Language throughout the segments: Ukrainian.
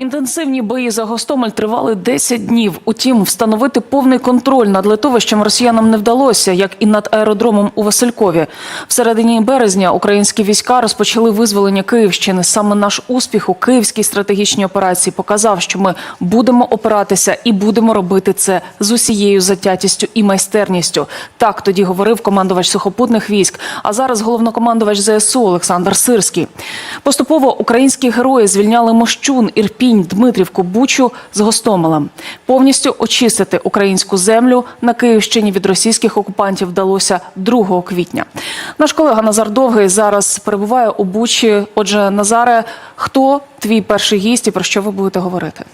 Інтенсивні бої за Гостомель тривали 10 днів. Утім, встановити повний контроль над литовищем росіянам не вдалося, як і над аеродромом у Василькові. В середині березня українські війська розпочали визволення Київщини. Саме наш успіх у київській стратегічній операції показав, що ми будемо опиратися і будемо робити це з усією затятістю і майстерністю. Так тоді говорив командувач сухопутних військ. А зараз головнокомандувач ЗСУ Олександр Сирський. Поступово українські герої звільняли Мощун, Ірпінь, Дмитрівку, Бучу з Гостомелем. Повністю очистити українську землю на Київщині від російських окупантів вдалося 2 квітня. Наш колега Назар Довгий зараз перебуває у Бучі. Отже, Назаре, хто твій перший гість і про що ви будете говорити?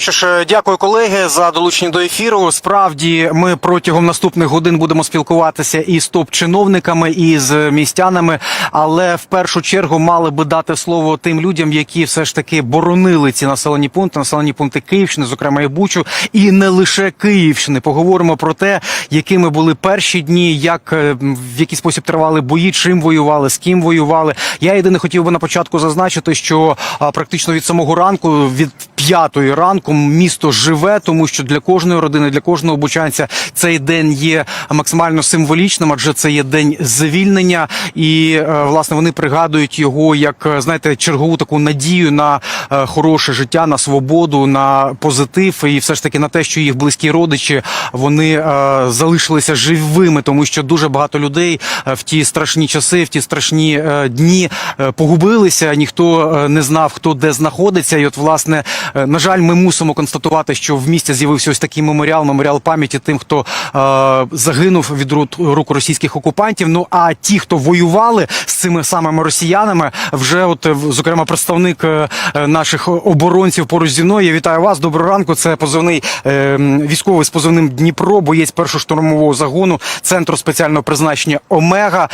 Що ж, е, дякую, колеги, за долучення до ефіру. Справді, ми протягом наступних годин будемо спілкуватися і з топ-чиновниками, і з містянами. Але в першу чергу мали би дати слово тим людям, які все ж таки боронили ці населені пункти, населені пункти Київщини, зокрема і Бучу, і не лише Київщини. Поговоримо про те, якими були перші дні, як е, в який спосіб тривали бої, чим воювали, з ким воювали. Я єдине хотів би на початку зазначити, що практично від самого ранку, від п'ятої ранку, місто живе, тому що для кожної родини, для кожного бучанця цей день є максимально символічним, адже це є день звільнення, і е, власне вони пригадують його як е, знаєте чергову таку надію на е, хороше життя, на свободу, на позитив, і все ж таки на те, що їх близькі родичі вони залишилися живими, тому що дуже багато людей в ті страшні часи, в ті страшні дні погубилися. Ніхто не знав, хто де знаходиться. І от, власне, на жаль, ми мусимо констатувати, що в місті з'явився ось такий меморіал, меморіал пам'яті тим, хто е, загинув від рук російських окупантів. Ну а ті, хто воювали з цими самими росіянами, вже от е, зокрема представник е, е, наших оборонців поруч зі мною. Я вітаю вас. Доброго ранку. Це позивний е, військовий з позивним Дніпро, боєць першого штурмового загону центру спеціального призначення Омега.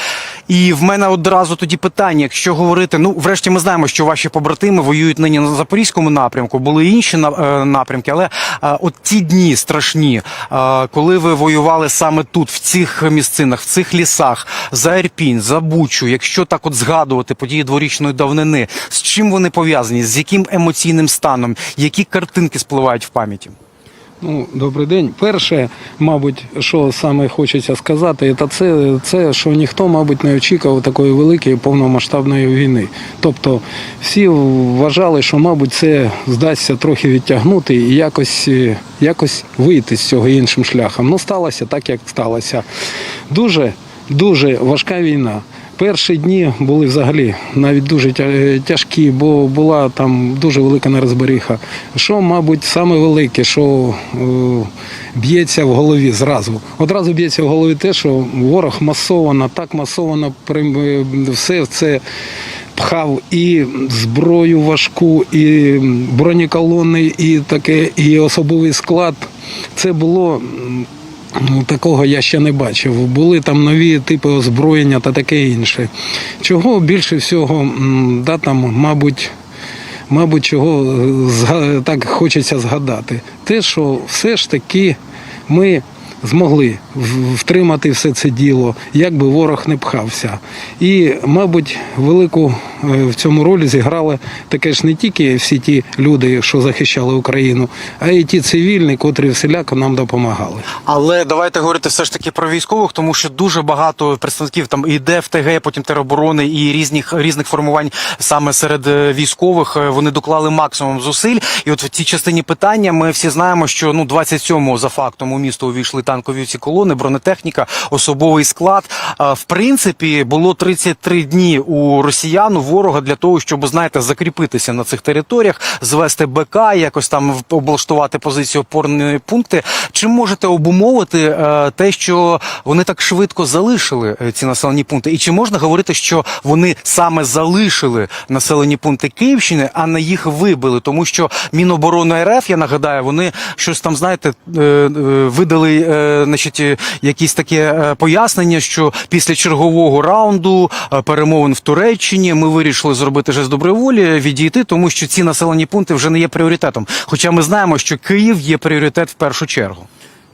І в мене одразу тоді питання: якщо говорити, ну врешті ми знаємо, що ваші побратими воюють нині на запорізькому напрямку, були інші е, напрямки, але е, от ті дні страшні, е, коли ви воювали саме тут, в цих місцинах, в цих лісах, за Ірпінь, за Бучу, якщо так от згадувати події дворічної давнини, з чим вони пов'язані, з яким емоційним станом, які картинки спливають в пам'яті? Ну, добрий день. Перше, мабуть, що саме хочеться сказати, це, це, що ніхто, мабуть, не очікував такої великої повномасштабної війни. Тобто всі вважали, що, мабуть, це здасться трохи відтягнути і якось, е, якось вийти з цього іншим шляхом. Ну, сталося так, як сталося. Дуже, дуже важка війна. Перші дні були взагалі навіть дуже тяжкі, бо була там дуже велика нерозберіха. Що, мабуть, саме велике, що е, б'ється в голові зразу. Одразу б'ється в голові те, що ворог масовано, так масовано е, все це пхав і зброю важку, і бронеколони, і таке, і особовий склад. Це було. Ну, Такого я ще не бачив. Були там нові типи озброєння та таке інше. Чого більше всього, да, там, мабуть, мабуть, чого е, так хочеться згадати. Те, що все ж таки ми змогли втримати все це діло, як би ворог не пхався. І, мабуть, велику е, в цьому ролі зіграли таке ж не тільки всі ті люди, що захищали Україну, а й ті цивільні, котрі всіляко нам допомагали. Але давайте говорити все ж таки про військових, тому що дуже багато представників там і ДФТГ, потім тероборони і різних різних формувань саме серед е, військових е, вони доклали максимум зусиль. І от в цій частині питання ми всі знаємо, що ну 27-го за фактом у місто увійшли танкові ці колони, бронетехніка, особовий склад. В принципі, було 33 дні у росіян, у ворога для того, щоб знаєте, закріпитися на цих територіях, звести БК, якось там облаштувати позиції опорні пункти. Чи можете обумовити е, те, що вони так швидко залишили е, ці населені пункти? І чи можна говорити, що вони саме залишили населені пункти Київщини, а не їх вибили? Тому що Міноборони РФ, я нагадаю, вони щось там, знаєте, е, видали, значить, якісь таке пояснення, що після чергового раунду е, перемовин в Туреччині ми вирішили зробити жест доброї волі, відійти, тому що ці населені пункти вже не є пріоритетом. Хоча ми знаємо, що Київ є пріоритет в першу чергу.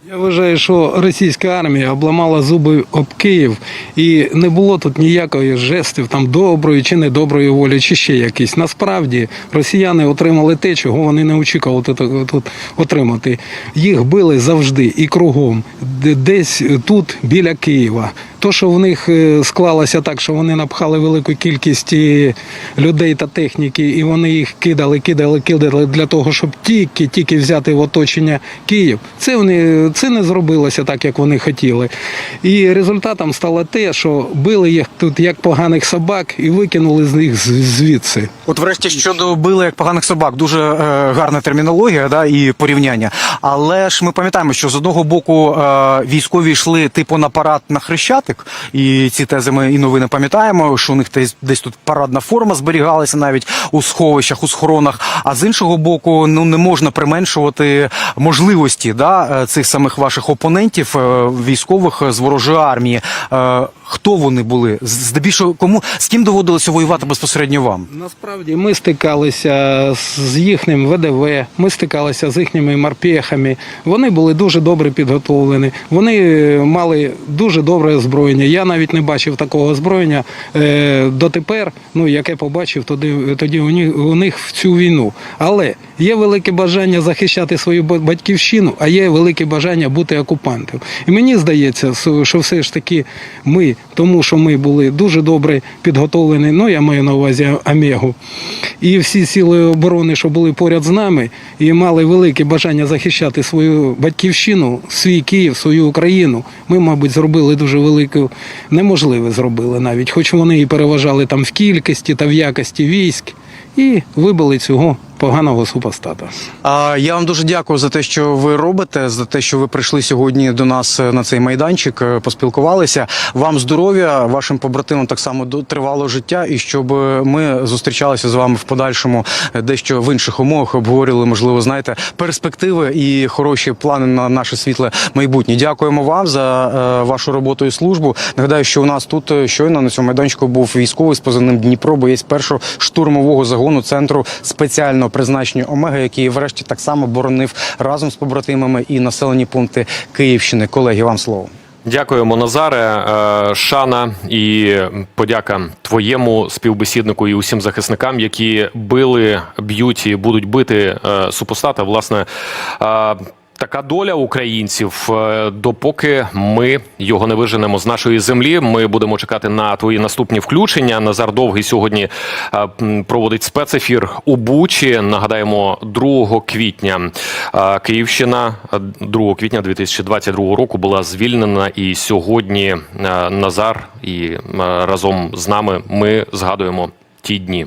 Я вважаю, що російська армія обламала зуби об Київ, і не було тут ніякої жестів там доброї чи недоброї волі, чи ще якісь. Насправді росіяни отримали те, чого вони не очікували тут, отримати. Їх били завжди і кругом, десь тут біля Києва. То, що в них е, склалося так, що вони напхали велику кількість людей та техніки, і вони їх кидали, кидали, кидали для того, щоб тільки тільки взяти в оточення Київ. Це вони це не зробилося так, як вони хотіли. І результатом стало те, що били їх тут як поганих собак і викинули з них звідси. От, врешті, щодо били як поганих собак, дуже е, гарна термінологія да, і порівняння. Але ж ми пам'ятаємо, що з одного боку е, військові йшли типу на парад на хрещатик, і ці тези ми і новини пам'ятаємо, що у них десь, тут парадна форма зберігалася навіть у сховищах, у схоронах. А з іншого боку, ну не можна применшувати можливості да, е, цих самих ваших опонентів, е, військових з ворожої армії. Хто вони були? Здебільшого кому з ким доводилося воювати безпосередньо вам? Насправді ми стикалися з їхнім ВДВ, ми стикалися з їхніми морпехами. Вони були дуже добре підготовлені. Вони е, мали дуже добре озброєння. Я навіть не бачив такого озброєння е, дотепер, ну яке побачив тоді, тоді у них, у них в цю війну. Але є велике бажання захищати свою батьківщину, а є велике бажання бути окупантом. І мені здається, що все ж таки ми, тому що ми були дуже добре підготовлені. Ну я маю на увазі Омегу. І всі сили оборони, що були поряд з нами, і мали велике бажання захищати свою батьківщину, свій Київ, свою Україну. Ми, мабуть, зробили дуже велику, неможливе зробили навіть, хоч вони і переважали там в кількості та в якості військ, і вибили цього поганого супостата. А я вам дуже дякую за те, що ви робите, за те, що ви прийшли сьогодні до нас е, на цей майданчик, е, поспілкувалися. Вам здоров'я, вашим побратимам так само тривалого життя, і щоб е, ми зустрічалися з вами в подальшому дещо в інших умовах, обговорювали, можливо, знаєте, перспективи і хороші плани на наше світле майбутнє. Дякуємо вам за вашу роботу і службу. Нагадаю, що у нас тут щойно на цьому майданчику був військовий з позивним Дніпро, боєць першого штурмового загону центру спеціального призначення Омега, який врешті так само боронив разом з побратимами і населені пункти Київщини. Колеги, вам слово. Дякуємо, Назаре. Е, Шана і подяка твоєму співбесіднику і усім захисникам, які били, б'ють і будуть бити е, супостата. Власне, е, така доля українців. Е, Допоки ми його не виженемо з нашої землі, ми будемо чекати на твої наступні включення. Назар Довгий сьогодні е, проводить спецефір у Бучі. Нагадаємо, 2 квітня е, Київщина е, 2 квітня 2022 року була звільнена, і сьогодні Назар і разом з нами ми згадуємо ті дні.